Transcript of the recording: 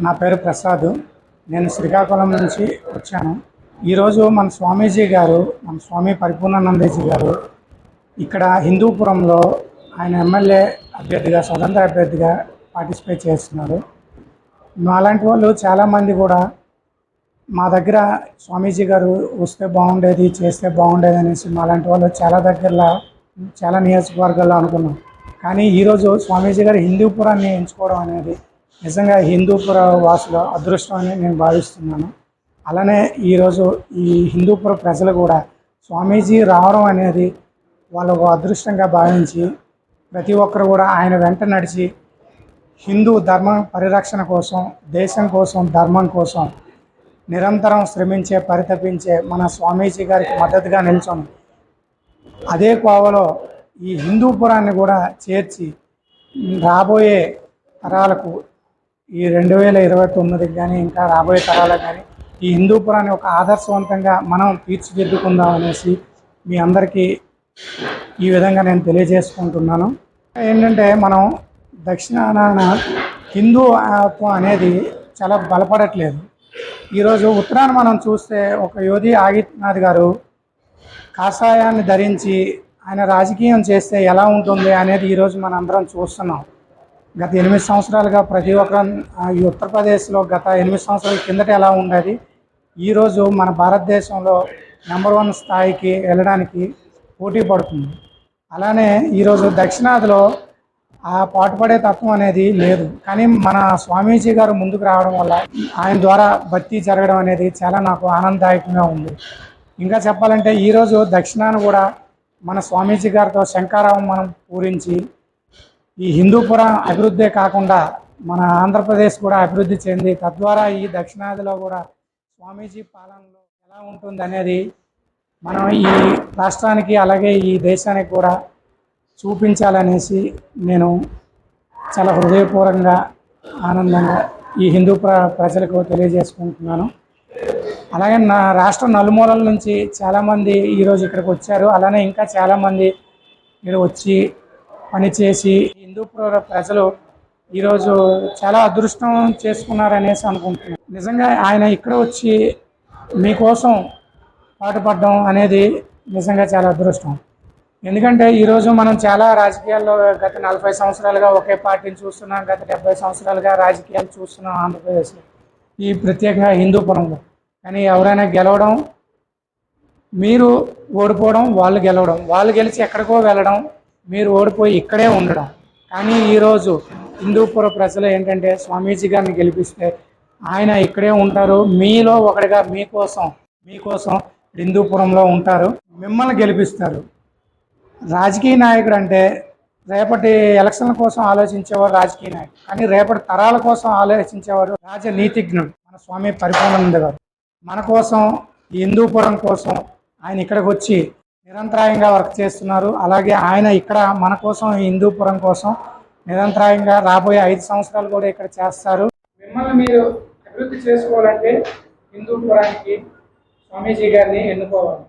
నా పేరు ప్రసాద్. నేను శ్రీకాకుళం నుంచి వచ్చాను. ఈరోజు మన స్వామీజీ గారు మన స్వామి పరిపూర్ణానందజీ గారు ఇక్కడ హిందూపురంలో ఆయన ఎమ్మెల్యే అభ్యర్థిగా స్వతంత్ర అభ్యర్థిగా పార్టిసిపేట్ చేస్తున్నారు. మాలాంటి వాళ్ళు చాలామంది కూడా మా దగ్గర స్వామీజీ గారు వస్తే బాగుండేది చేస్తే బాగుండేది అనేసి మాలాంటి వాళ్ళు చాలా దగ్గరలో చాలా నియోజకవర్గాల్లో అనుకున్నాం. కానీ ఈరోజు స్వామీజీ గారు హిందూపురాన్ని ఎంచుకోవడం అనేది నిజంగా హిందూపుర వాసుల అదృష్టం అని నేను భావిస్తున్నాను. అలానే ఈరోజు ఈ హిందూపుర ప్రజలు కూడా స్వామీజీ రావడం అనేది వాళ్ళు అదృష్టంగా భావించి ప్రతి ఒక్కరు కూడా ఆయన వెంట నడిచి హిందూ ధర్మ పరిరక్షణ కోసం దేశం కోసం ధర్మం కోసం నిరంతరం శ్రమించే పరితపించే మన స్వామీజీ గారికి మద్దతుగా నిల్చొని అదే కోవలో ఈ హిందూపురాన్ని కూడా చేర్చి రాబోయే తరాలకు ఈ రెండు వేల ఇరవై తొమ్మిదికి కానీ ఇంకా రాబోయే తరాలకు కానీ ఈ హిందూపురాన్ని ఒక ఆదర్శవంతంగా మనం తీర్చిదిద్దుకుందాం అనేసి మీ అందరికీ ఈ విధంగా నేను తెలియజేసుకుంటున్నాను. ఏంటంటే మనం దక్షిణాన హిందూ అనేది చాలా బలపడట్లేదు. ఈరోజు ఉత్తరాన మనం చూస్తే ఒక యోధి ఆదిత్యనాథ్ గారు కాషాయాన్ని ధరించి ఆయన రాజకీయం చేస్తే ఎలా ఉంటుంది అనేది ఈరోజు మనం అందరం చూస్తున్నాం. గత ఎనిమిది సంవత్సరాలుగా ప్రతి ఒక్క ఈ ఉత్తరప్రదేశ్లో గత ఎనిమిది సంవత్సరాల కిందట ఎలా ఉండేది? ఈరోజు మన భారతదేశంలో నెంబర్ వన్ స్థాయికి వెళ్ళడానికి పోటీ పడుతుంది. అలానే ఈరోజు దక్షిణాదిలో ఆ పాటుపడే తత్వం అనేది లేదు. కానీ మన స్వామీజీ గారు ముందుకు రావడం వల్ల ఆయన ద్వారా భక్తి జరగడం అనేది చాలా నాకు ఆనందదాయకంగా ఉంది. ఇంకా చెప్పాలంటే ఈరోజు దక్షిణాన కూడా మన స్వామీజీ గారితో శంకారావం మనం పూరించి ఈ హిందూపురం అభివృద్ధే కాకుండా మన ఆంధ్రప్రదేశ్ కూడా అభివృద్ధి చెంది తద్వారా ఈ దక్షిణాదిలో కూడా స్వామీజీ పాలనలో ఎలా ఉంటుంది అనేది మనం ఈ రాష్ట్రానికి అలాగే ఈ దేశానికి కూడా చూపించాలనేసి నేను చాలా హృదయపూర్వకంగా ఆనందంగా ఈ హిందూ ప్ర ప్రజలకు తెలియజేసుకుంటున్నాను. అలాగే నా రాష్ట్రం నలుమూలల నుంచి చాలామంది ఈరోజు ఇక్కడికి వచ్చారు. అలానే ఇంకా చాలామంది ఇక్కడ వచ్చి పనిచేసి హిందూపుర ప్రజలు ఈరోజు చాలా అదృష్టం చేసుకున్నారనేసి అనుకుంటున్నాను. నిజంగా ఆయన ఇక్కడ వచ్చి మీకోసం పాటుపడడం అనేది నిజంగా చాలా అదృష్టం. ఎందుకంటే ఈరోజు మనం చాలా రాజకీయాల్లో గత నలభై సంవత్సరాలుగా ఒకే పార్టీని చూస్తున్నాం గత డెబ్బై సంవత్సరాలుగా రాజకీయాలు చూస్తున్నాం ఆంధ్రప్రదేశ్లో. ఈ ప్రత్యేకంగా హిందూపురంలో కానీ ఎవరైనా గెలవడం మీరు ఓడిపోవడం వాళ్ళు గెలవడం వాళ్ళు గెలిచి ఎక్కడికో వెళ్ళడం మీరు ఓడిపోయి ఇక్కడే ఉండడం. కానీ ఈరోజు హిందూపుర ప్రజలు ఏంటంటే స్వామీజీ గారిని గెలిపిస్తే ఆయన ఇక్కడే ఉంటారు. మీలో ఒకటిగా మీకోసం మీకోసం హిందూపురంలో ఉంటారు. మిమ్మల్ని గెలిపిస్తారు. రాజకీయ నాయకుడు అంటే రేపటి ఎలక్షన్ల కోసం ఆలోచించేవాడు రాజకీయ నాయకుడు. కానీ రేపటి తరాల కోసం ఆలోచించేవారు రాజనీతిజ్ఞుడు మన స్వామి పరిపూర్ణానంద గారు మన కోసం హిందూపురం కోసం ఆయన ఇక్కడికి వచ్చి నిరంతరాయంగా వర్క్ చేస్తున్నారు. అలాగే ఆయన ఇక్కడ మన కోసం హిందూపురం కోసం నిరంతరాయంగా రాబోయే ఐదు సంవత్సరాలు కూడా ఇక్కడ చేస్తారు. మిమ్మల్ని మీరు అభివృద్ధి చేసుకోవాలంటే హిందూపురానికి స్వామీజీ గారిని ఎన్నుకోవాలి.